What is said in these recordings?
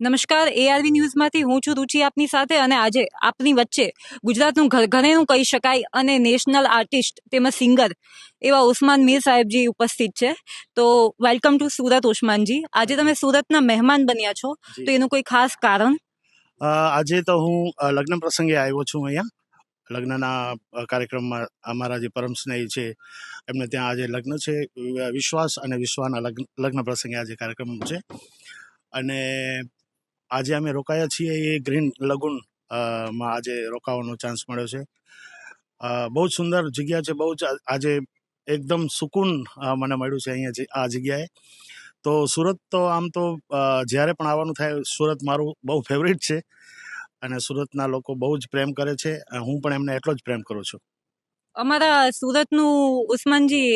નમસ્કાર એઆરવી ન્યૂઝમાંથી હું છું રુચિ આપની સાથે અને આજે આપની વચ્ચે ગુજરાતનું ઘર ઘરેણું કહી શકાય અને નેશનલ આર્ટિસ્ટ તેમજ સિંગર એવા ઉસ્માન મીર સાહેબજી ઉપસ્થિત છે. તો વેલકમ ટુ સુરત ઉસ્માનજી. આજે તમે સુરતના મહેમાન બન્યા છો તો એનું કોઈ ખાસ કારણ? આજે તો હું લગ્ન પ્રસંગે આવ્યો છું અહીંયા. લગ્નના કાર્યક્રમમાં અમારા જે પરમ સ્નેહી છે એમને ત્યાં આજે લગ્ન છે. વિશ્વાસ અને વિશ્વાના લગ્ન લગ્ન પ્રસંગે આજે કાર્યક્રમ છે. અને આજે અમે રોકાયા છીએ એ ગ્રીન લગુનમાં આજે રોકાવાનો ચાન્સ મળ્યો છે. બહુ જ સુંદર જગ્યા છે, બહુ જ આજે એકદમ સુકૂન મને મળ્યું છે અહીંયા આ જગ્યાએ. તો સુરત તો આમ તો જ્યારે પણ આવવાનું થાય સુરત મારું બહુ ફેવરિટ છે અને સુરતના લોકો બહુ જ પ્રેમ કરે છે. હું પણ એમને એટલો જ પ્રેમ કરું છું. અમારા સુરતનું ઉસ્માનજી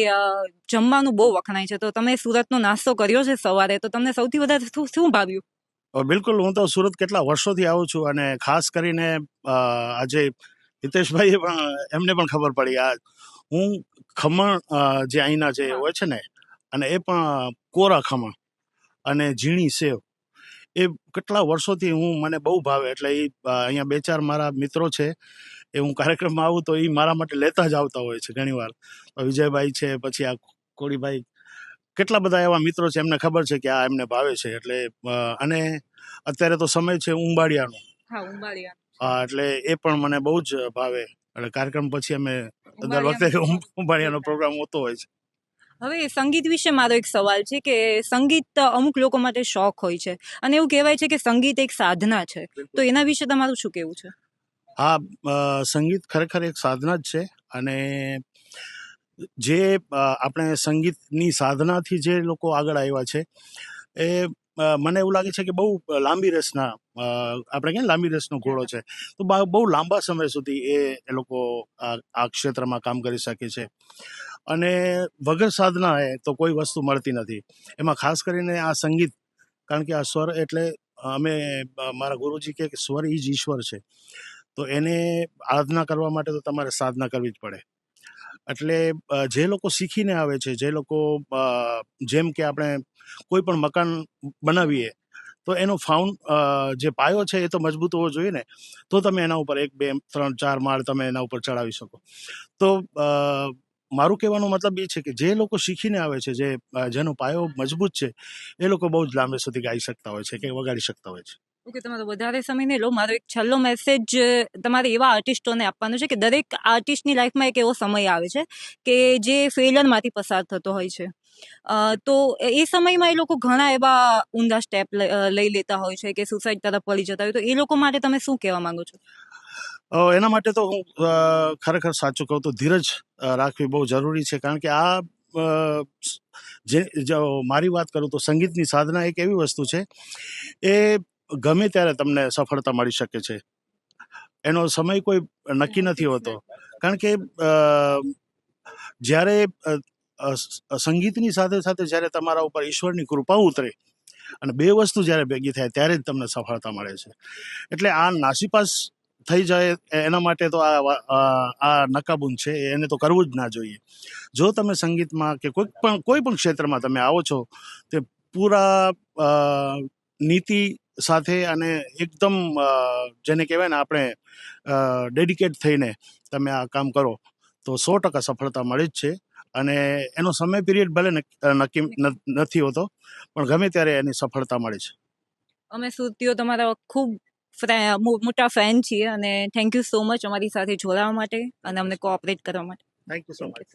જમવાનું બહુ વખણાય છે. તો તમે સુરતનો નાસ્તો કર્યો છે સવારે, તો તમને સૌથી વધારે શું શું ભાવ્યું? બિલકુલ, હું તો સુરત કેટલા વર્ષોથી આવું છું અને ખાસ કરીને આજે હિતેશભાઈએ પણ, એમને પણ ખબર પડી. આ હું ખમણ જે અહીંના જે હોય છે ને, અને એ પણ કોરા ખમણ અને ઝીણી સેવ. એ કેટલા વર્ષોથી હું, મને બહુ ભાવે. એટલે એ અહીંયા બે ચાર મારા મિત્રો છે, એ હું કાર્યક્રમમાં આવું તો એ મારા માટે લેતા જ આવતા હોય છે ઘણીવાર. વિજયભાઈ છે, પછી આ કોળીભાઈ કેટલા બધા એવા મિત્રો છે એમને ખબર છે કે આ એમને ભાવે છે. એટલે અને અત્યારે તો સમય છે ઉંબાડિયાનો. હા એટલે એ પણ મને બહુ જ ભાવે. એટલે કાર્યક્રમ પછી અમે દર વખતે ઉંબાડિયાનો પ્રોગ્રામ હોતો હોય છે. હવે સંગીત વિશે મારો એક સવાલ છે કે સંગીત અમુક લોકો માટે શોખ હોય છે. અને એવું કહેવાય છે કે સંગીત એક સાધના છે. તો એના વિશે તમારું શું કહેવું છે? હા સંગીત ખરેખર એક સાધના જ છે. અને જે આપણે સંગીતની સાધનાથી જે લોકો આગળ આવ્યા છે, એ મને એવું લાગે છે કે બહુ લાંબી રેસના આપણે ને લાંબી રેસનો ઘોડો છે. તો બહુ લાંબા સમય સુધી એ એ લોકો આ ક્ષેત્રમાં કામ કરી શકે છે. અને વગર સાધના એ તો કોઈ વસ્તુ મળતી નથી. એમાં ખાસ કરીને આ સંગીત, કારણ કે આ સ્વર એટલે અમે મારા ગુરુજી કે સ્વર ઈ જ ઈશ્વર છે. તો એને આરાધના કરવા માટે તો તમારે સાધના કરવી જ પડે. એટલે જે લોકો શીખીને આવે છે, જે લોકો જેમ કે આપણે કોઈ પણ મકાન બનાવીએ, તો એનો ફાઉન્ડ જે પાયો છે એ તો મજબૂત હોવો જોઈએ ને, તો તમે એના ઉપર એક, બે, ત્રણ, ચાર માળ તમે એના ઉપર ચડાવી શકો. તો મારું કહેવાનો મતલબ એ છે કે જે લોકો શીખીને આવે છે, જે જેનો પાયો મજબૂત છે, એ લોકો બહુ જ લાંબે સુધી ગાઈ શકતા હોય છે કે વગાડી શકતા હોય છે. ઓકે તમારો વધારે સમય નહીં લો, મારો એક છેલ્લો મેસેજ તમારે એવા આર્ટિસ્ટોને આપવાનો છે કે દરેક આર્ટિસ્ટની લાઈફમાં એક એવો સમય આવે છે કે જે ફેલરમાંથી પસાર થતો હોય છે. તો એ સમયમાં એ લોકો ઘણા એવા ઊંધા સ્ટેપ લઈ લેતા હોય છે કે સુસાઇડ તરફ વળી જતા હોય. તો એ લોકો માટે તમે શું કહેવા માંગો છો? એના માટે તો હું ખરેખર સાચું કહું તો ધીરજ રાખવી બહુ જરૂરી છે. કારણ કે આ જે મારી વાત કરું તો સંગીતની સાધના એક એવી વસ્તુ છે એ ગમે ત્યારે તમને સફળતા મળી શકે છે. એનો સમય કોઈ નક્કી નથી હોતો. કારણ કે જ્યારે સંગીતની સાથે સાથે જ્યારે તમારા ઉપર ઈશ્વરની કૃપા ઉતરે અને બે વસ્તુ જ્યારે ભેગી થાય ત્યારે જ તમને સફળતા મળે છે. એટલે આ નાસીપાસ થઈ જાય એના માટે તો આ આ આ નકાબૂન છે એને તો કરવું જ ના જોઈએ. જો તમે સંગીતમાં કે કોઈ પણ કોઈ પણ ક્ષેત્રમાં તમે આવો છો તે પૂરા નીતિ સાથે અને એકદમ જેને કહેવાય ને આપણે ડેડિકેટ થઈને તમે આ કામ કરો તો સો ટકા સફળતા મળે જ છે. અને એનો સમય પીરિયડ ભલે નક- નક્કી નથી હોતો પણ ગમે ત્યારે એની સફળતા મળે છે. અમે સુરતીઓ તમારા ખૂબ મોટા ફેન છીએ અને થેન્ક યુ સો મચ અમારી સાથે જોડાવા માટે અને અમને કોઓપરેટ કરવા માટે. Thank you so much.